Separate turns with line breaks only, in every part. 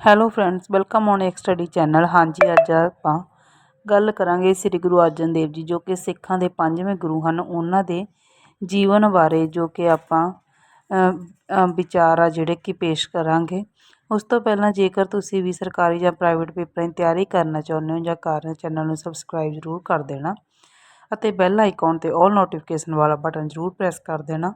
Hello friends welcome on ਇੱਕ study channel ਹਾਂਜੀ, ਅੱਜ ਆਪਾਂ ਗੱਲ ਕਰਾਂਗੇ ਸ੍ਰੀ ਗੁਰੂ ਅਰਜਨ ਦੇਵ ਜੀ, ਜੋ ਕਿ ਸਿੱਖਾਂ ਦੇ ਪੰਜਵੇਂ ਗੁਰੂ ਹਨ, ਉਹਨਾਂ ਦੇ ਜੀਵਨ ਬਾਰੇ, ਜੋ ਕਿ ਆਪਾਂ ਵਿਚਾਰ ਆ ਜਿਹੜੇ ਕਿ ਪੇਸ਼ ਕਰਾਂਗੇ। ਉਸ ਤੋਂ ਪਹਿਲਾਂ ਜੇਕਰ ਤੁਸੀਂ ਵੀ ਸਰਕਾਰੀ ਜਾਂ ਪ੍ਰਾਈਵੇਟ ਪੇਪਰਾਂ ਦੀ ਤਿਆਰੀ ਕਰਨਾ ਚਾਹੁੰਦੇ ਹੋ ਜਾਂ ਕਰ ਰਹੇ ਚੈਨਲ ਨੂੰ ਸਬਸਕ੍ਰਾਈਬ ਜ਼ਰੂਰ ਕਰ ਦੇਣਾ ਅਤੇ ਬੈਲ ਆਈਕਨ ਤੇ ਆਲ ਨੋਟੀਫਿਕੇਸ਼ਨ ਵਾਲਾ ਬਟਨ ਜ਼ਰੂਰ ਪ੍ਰੈਸ ਕਰ ਦੇਣਾ।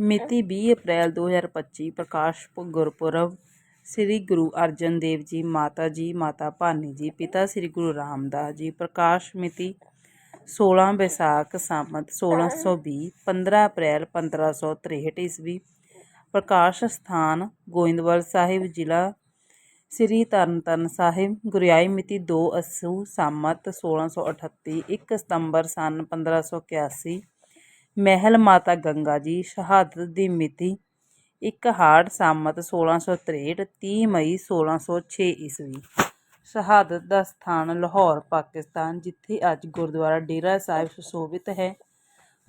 ਮਿਤੀ ਵੀਹ ਅਪ੍ਰੈਲ 2025 ਪ੍ਰਕਾਸ਼ ਪੁ- ਗੁਰਪੁਰਬ ਸ੍ਰੀ ਗੁਰੂ ਅਰਜਨ ਦੇਵ ਜੀ, ਮਾਤਾ ਜੀ, ਮਾਤਾ ਭਾਨੀ ਜੀ, ਪਿਤਾ ਸ੍ਰੀ ਗੁਰੂ ਰਾਮਦਾਸ ਜੀ, ਪ੍ਰਕਾਸ਼ ਮਿਤੀ 16 ਵਿਸਾਖ ਸੰਮਤ 1620 15 ਅਪ੍ਰੈਲ 1563 ਈਸਵੀ ਪ੍ਰਕਾਸ਼ ਸਥਾਨ ਗੋਇੰਦਵਾਲ ਸਾਹਿਬ ਜ਼ਿਲ੍ਹਾ ਸ੍ਰੀ ਤਰਨਤਾਰਨ ਸਾਹਿਬ, ਗੁਰਿਆਈ ਮਿਤੀ 2 ਅਸੂ ਸੰਮਤ 1638 1 ਸਤੰਬਰ ਸਨ 1581 ਮਹਿਲ ਮਾਤਾ ਗੰਗਾ ਜੀ, ਸ਼ਹਾਦਤ ਦੀ ਮਿਤੀ ਇੱਕ ਹਾੜ ਸੰਮਤ 1663 30 ਮਈ 1606 ਈਸਵੀ। ਸ਼ਹਾਦਤ ਦਾ ਸਥਾਨ ਲਾਹੌਰ, ਪਾਕਿਸਤਾਨ, ਜਿੱਥੇ ਅੱਜ ਗੁਰਦੁਆਰਾ ਡੇਰਾ ਸਾਹਿਬ ਸੁਸ਼ੋਭਿਤ ਹੈ।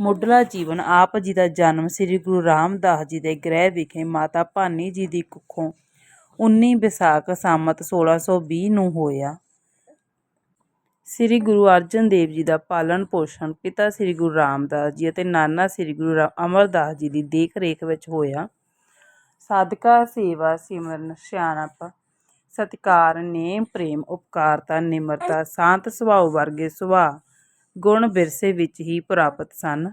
ਮੁੱਢਲਾ ਜੀਵਨ ਆਪ ਜੀ ਦਾ ਜਨਮ ਸ੍ਰੀ ਗੁਰੂ ਰਾਮਦਾਸ ਜੀ ਦੇ ਗ੍ਰਹਿ ਵਿਖੇ ਮਾਤਾ ਭਾਨੀ ਜੀ ਦੀ ਕੁੱਖੋਂ 19 ਵਿਸਾਖ ਸੰਮਤ 1620 ਨੂੰ ਹੋਇਆ। ਸ੍ਰੀ ਗੁਰੂ ਅਰਜਨ ਦੇਵ ਜੀ ਦਾ ਪਾਲਣ ਪੋਸ਼ਣ, ਪਿਤਾ ਸ੍ਰੀ ਗੁਰੂ ਰਾਮਦਾਸ ਜੀ ਅਤੇ ਨਾਨਾ ਸ੍ਰੀ ਗੁਰੂ ਰਾ- ਅਮਰਦਾਸ ਜੀ ਦੀ ਦੇਖ ਰੇਖ ਵਿੱਚ ਹੋਇਆ। ਸਾਦਕਾ ਸੇਵਾ, ਸਿਮਰਨ, ਸਿਆਣਪ, ਸਤਿਕਾਰ, ਨੇਮ, ਪ੍ਰੇਮ, ਉਪਕਾਰਤਾ, ਨਿਮਰਤਾ, ਸ਼ਾਂਤ ਸੁਭਾਅ ਵਰਗੇ ਸੁਭਾਅ ਗੁਣ ਵਿਰਸੇ ਵਿੱਚ ਹੀ ਪ੍ਰਾਪਤ ਸਨ।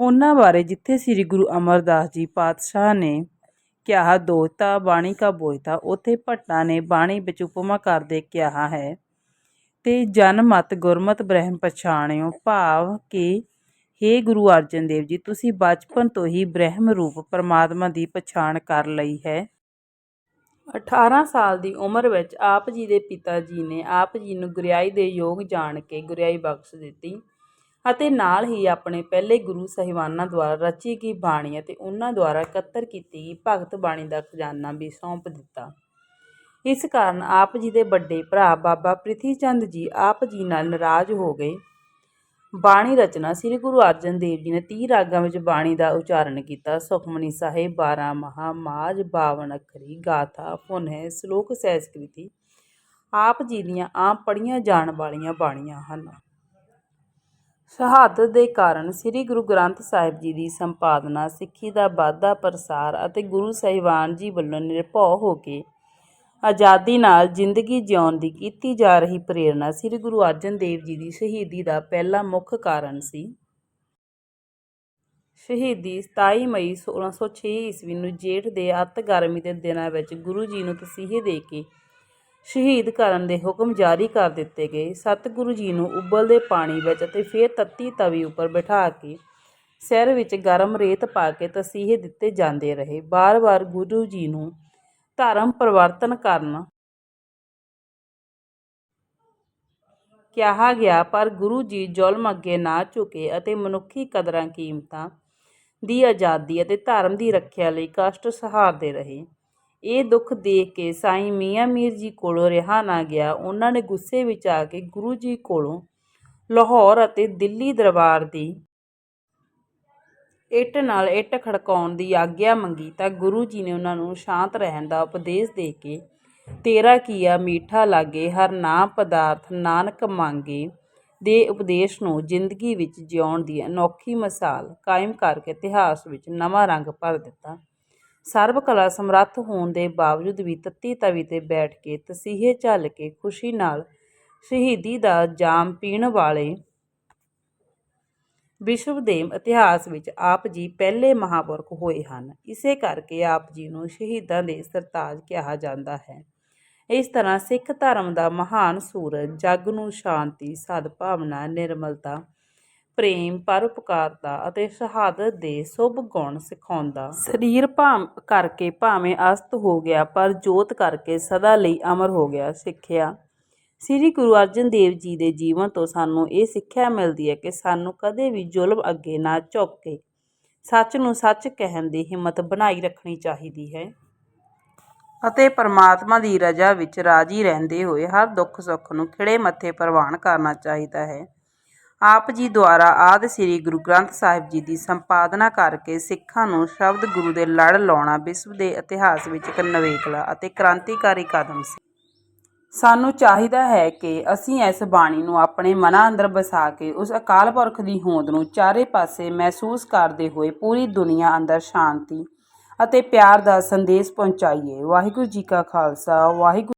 ਉਹਨਾਂ ਬਾਰੇ ਜਿੱਥੇ ਸ੍ਰੀ ਗੁਰੂ ਅਮਰਦਾਸ ਜੀ ਪਾਤਸ਼ਾਹ ਨੇ ਕਿਹਾ, ਦੋਤਾ ਬਾਣੀ ਕਾ ਬੋਇਤਾ ਉਥੇ ਭੱਟਾ ਨੇ ਬਾਣੀ ਵਿੱਚ ਉਪਮਾ ਕਰਦੇ ਕਿਹਾ ਹੈ ਤੇ ਜਨ ਮਤ ਗੁਰਮਤ ਬ੍ਰਹਮ ਪਛਾਣਿਓ ਭਾਵ ਕਿ, ਹੇ ਗੁਰੂ ਅਰਜਨ ਦੇਵ ਜੀ, ਤੁਸੀਂ ਬਚਪਨ ਤੋਂ ਹੀ ਬ੍ਰਹਮ ਰੂਪ ਪਰਮਾਤਮਾ ਦੀ ਪਛਾਣ ਕਰ ਲਈ ਹੈ। 18 ਸਾਲ ਦੀ ਉਮਰ ਵਿੱਚ ਆਪ ਜੀ ਦੇ ਪਿਤਾ ਜੀ ਨੇ ਆਪ ਜੀ ਨੂੰ ਗੁਰਿਆਈ ਦੇ ਯੋਗ ਜਾਣ ਕੇ ਗੁਰਿਆਈ ਬਖਸ਼ ਦਿੱਤੀ ਅਤੇ ਨਾਲ ਹੀ ਆਪਣੇ ਪਹਿਲੇ ਗੁਰੂ ਸਾਹਿਬਾਨਾਂ ਦੁਆਰਾ ਰਚੀ ਗਈ ਬਾਣੀ ਅਤੇ ਉਹਨਾਂ ਦੁਆਰਾ ਇਕੱਤਰ ਕੀਤੀ ਗਈ ਭਗਤ ਬਾਣੀ ਦਾ ਖਜ਼ਾਨਾ ਵੀ ਸੌਂਪ ਦਿੱਤਾ। ਇਸ ਕਾਰਨ ਆਪ ਜੀ ਦੇ ਵੱਡੇ ਭਰਾ ਬਾਬਾ ਪ੍ਰਿਥੀ ਚੰਦ ਜੀ ਆਪ ਜੀ ਨਾਲ ਨਾਰਾਜ਼ ਹੋ ਗਏ। ਬਾਣੀ ਰਚਨਾ ਸ੍ਰੀ ਗੁਰੂ ਅਰਜਨ ਦੇਵ ਜੀ ਨੇ 30 ਰਾਗਾਂ ਵਿੱਚ ਬਾਣੀ ਦਾ ਉਚਾਰਨ ਕੀਤਾ। ਸੁਖਮਨੀ ਸਾਹਿਬ 12 ਮਹਾ ਮਾਜ 52 ਅੱਖਰੀ, ਗਾਥਾ, ਫੁਨਹ, ਸ਼ਲੋਕ, ਸੈਸਕ੍ਰਿਤੀ ਆਪ ਜੀ ਦੀਆਂ ਆਮ ਪੜੀਆਂ ਜਾਣ ਵਾਲੀਆਂ ਬਾਣੀਆਂ ਹਨ। ਸ਼ਹਾਦਤ ਦੇ ਕਾਰਨ ਸ੍ਰੀ ਗੁਰੂ ਗ੍ਰੰਥ ਸਾਹਿਬ ਜੀ ਦੀ ਸੰਪਾਦਨਾ, ਸਿੱਖੀ ਦਾ ਵਾਧਾ ਪ੍ਰਸਾਰ ਅਤੇ ਗੁਰੂ ਸਾਹਿਬਾਨ ਜੀ ਵੱਲੋਂ ਨਿਰਭਉ ਹੋ ਕੇ ਆਜ਼ਾਦੀ ਨਾਲ ਜ਼ਿੰਦਗੀ ਜਿਉਣ ਦੀ ਕੀਤੀ ਜਾ ਰਹੀ ਪ੍ਰੇਰਨਾ ਸ੍ਰੀ ਗੁਰੂ ਅਰਜਨ ਦੇਵ ਜੀ ਦੀ ਸ਼ਹੀਦੀ ਦਾ ਪਹਿਲਾ ਮੁੱਖ ਕਾਰਨ ਸੀ। ਸ਼ਹੀਦੀ 27 ਮਈ 1606 ਈਸਵੀ ਨੂੰ ਜੇਠ ਦੇ ਅੱਤ ਗਰਮੀ ਦੇ ਦਿਨਾਂ ਵਿੱਚ ਗੁਰੂ ਜੀ ਨੂੰ ਤਸੀਹੇ ਦੇ ਕੇ ਸ਼ਹੀਦ ਕਰਨ ਦੇ ਹੁਕਮ ਜਾਰੀ ਕਰ ਦਿੱਤੇ ਗਏ। ਸਤਿਗੁਰੂ ਜੀ ਨੂੰ ਉਬਲਦੇ ਪਾਣੀ ਵਿੱਚ ਅਤੇ ਫਿਰ ਤੱਤੀ ਤਵੀ ਉੱਪਰ ਬਿਠਾ ਕੇ ਸਿਰ ਵਿੱਚ ਗਰਮ ਰੇਤ ਪਾ ਕੇ ਤਸੀਹੇ ਦਿੱਤੇ ਜਾਂਦੇ ਰਹੇ। ਬਾਰ-ਬਾਰ ਗੁਰੂ ਜੀ ਨੂੰ ਧਰਮ ਪਰਿਵਰਤਨ ਕਰਨ। ਕਿਹਾ ਗਿਆ, ਪਰ ਗੁਰੂ ਜੀ ਜ਼ੁਲਮ ਅੱਗੇ ਨਾ ਝੁਕੇ ਅਤੇ ਮਨੁੱਖੀ ਕਦਰਾਂ ਕੀਮਤਾਂ ਦੀ ਆਜ਼ਾਦੀ ਅਤੇ ਧਰਮ ਦੀ ਰੱਖਿਆ ਲਈ ਕਸ਼ਟ ਸਹਾਰਦੇ ਰਹੇ। ਇਹ ਦੁੱਖ ਦੇਖ ਕੇ ਸਾਈਂ ਮੀਆਂ ਮੀਰ ਜੀ ਕੋਲੋਂ ਰਿਹਾ ਨਾ ਗਿਆ। ਉਹਨਾਂ ਨੇ ਗੁੱਸੇ ਵਿੱਚ ਆ ਕੇ ਗੁਰੂ ਜੀ ਕੋਲੋਂ ਲਾਹੌਰ ਅਤੇ ਦਿੱਲੀ ਦਰਬਾਰ ਦੀ ਇੱਟ ਨਾਲ ਇੱਟ ਖੜਕਾਉਣ ਦੀ ਆਗਿਆ ਮੰਗੀ ਤਾਂ ਗੁਰੂ ਜੀ ਨੇ ਉਹਨਾਂ ਨੂੰ ਸ਼ਾਂਤ ਰਹਿਣ ਦਾ ਉਪਦੇਸ਼ ਦੇ ਕੇ, ਤੇਰਾ ਕੀਆ ਮੀਠਾ ਲਾਗੇ, ਹਰ ਨਾਮ ਪਦਾਰਥ ਨਾਨਕ ਮੰਗੇ ਦੇ ਉਪਦੇਸ਼ ਨੂੰ ਜ਼ਿੰਦਗੀ ਵਿੱਚ ਜਿਉਣ ਦੀ ਅਨੋਖੀ ਮਿਸਾਲ ਕਾਇਮ ਕਰਕੇ ਇਤਿਹਾਸ ਵਿੱਚ ਨਵਾਂ ਰੰਗ ਭਰ ਦਿੱਤਾ। ਸਰਬ ਕਲਾ ਸਮਰੱਥ ਹੋਣ ਦੇ ਬਾਵਜੂਦ ਵੀ ਤੱਤੀ ਤਵੀ ਤੇ ਬੈਠ ਕੇ ਤਸੀਹੇ ਝੱਲ ਕੇ ਖੁਸ਼ੀ ਨਾਲ ਸ਼ਹੀਦੀ ਦਾ ਜਾਮ ਪੀਣ ਵਾਲੇ ਵਿਸ਼ਵ ਦੇ ਇਤਿਹਾਸ ਵਿੱਚ ਆਪ ਜੀ ਪਹਿਲੇ ਮਹਾਂਪੁਰਖ ਹੋਏ ਹਨ। ਇਸੇ ਕਰਕੇ ਆਪ ਜੀ ਨੂੰ ਸ਼ਹੀਦਾਂ ਦੇ ਸਰਤਾਜ ਕਿਹਾ ਜਾਂਦਾ ਹੈ। ਇਸ ਤਰ੍ਹਾਂ ਸਿੱਖ ਧਰਮ ਦਾ ਮਹਾਨ ਸੂਰਜ, ਜੱਗ ਨੂੰ ਸ਼ਾਂਤੀ, ਸਦਭਾਵਨਾ, ਨਿਰਮਲਤਾ, ਪ੍ਰੇਮ, ਪਰਉਪਕਾਰਤਾ ਅਤੇ ਸ਼ਹਾਦਤ ਦੇ ਸ਼ੁਭ ਗੁਣ ਸਿਖਾਉਂਦਾ। ਸਰੀਰ ਭਾਮ ਕਰਕੇ ਭਾਵੇਂ ਅਸਤ ਹੋ ਗਿਆ, ਪਰ ਜੋਤ ਕਰਕੇ ਸਦਾ ਲਈ ਅਮਰ ਹੋ ਗਿਆ, ਸਿੱਖਿਆ ਸ੍ਰੀ ਗੁਰੂ ਅਰਜਨ ਦੇਵ ਜੀ ਦੇ ਜੀਵਨ ਤੋਂ ਸਾਨੂੰ ਇਹ ਸਿੱਖਿਆ ਮਿਲਦੀ ਹੈ ਕਿ ਸਾਨੂੰ ਕਦੇ ਵੀ ਜ਼ੁਲਮ ਅੱਗੇ ਨਾ ਝੁਕ। ਕੇ ਸੱਚ ਨੂੰ ਸੱਚ ਕਹਿਣ ਦੀ ਹਿੰਮਤ ਬਣਾਈ ਰੱਖਣੀ ਚਾਹੀਦੀ ਹੈ। ਅਤੇ ਪਰਮਾਤਮਾ ਦੀ ਰਜ਼ਾ ਵਿੱਚ ਰਾਜੀ ਰਹਿੰਦੇ ਹੋਏ ਹਰ ਦੁੱਖ ਸੁੱਖ ਨੂੰ ਖਿੜੇ ਮੱਥੇ ਪ੍ਰਵਾਨ ਕਰਨਾ ਚਾਹੀਦਾ ਹੈ। ਆਪ ਜੀ ਦੁਆਰਾ ਆਦਿ ਸ੍ਰੀ ਗੁਰੂ ਗ੍ਰੰਥ ਸਾਹਿਬ ਜੀ ਦੀ ਸੰਪਾਦਨਾ ਕਰਕੇ ਸਿੱਖਾਂ ਨੂੰ ਸ਼ਬਦ ਗੁਰੂ ਦੇ ਲੜ ਲਾਉਣਾ ਵਿਸ਼ਵ ਦੇ ਇਤਿਹਾਸ ਵਿੱਚ ਇੱਕ ਨਵੇਕਲਾ ਅਤੇ ਕ੍ਰਾਂਤੀਕਾਰੀ ਕਦਮ ਸੀ। ਸਾਨੂੰ ਚਾਹੀਦਾ ਹੈ ਕਿ ਅਸੀਂ ਇਸ ਬਾਣੀ ਨੂੰ ਆਪਣੇ ਮਨਾਂ ਅੰਦਰ ਵਸਾ ਕੇ ਉਸ ਅਕਾਲ ਪੁਰਖ ਦੀ ਹੋਂਦ ਨੂੰ ਚਾਰੇ ਪਾਸੇ ਮਹਿਸੂਸ ਕਰਦੇ ਹੋਏ ਪੂਰੀ ਦੁਨੀਆ ਅੰਦਰ ਸ਼ਾਂਤੀ ਅਤੇ ਪਿਆਰ ਦਾ ਸੰਦੇਸ਼ ਪਹੁੰਚਾਈਏ। ਵਾਹਿਗੁਰੂ ਜੀ ਕਾ ਖਾਲਸਾ, ਵਾਹਿਗੁਰੂ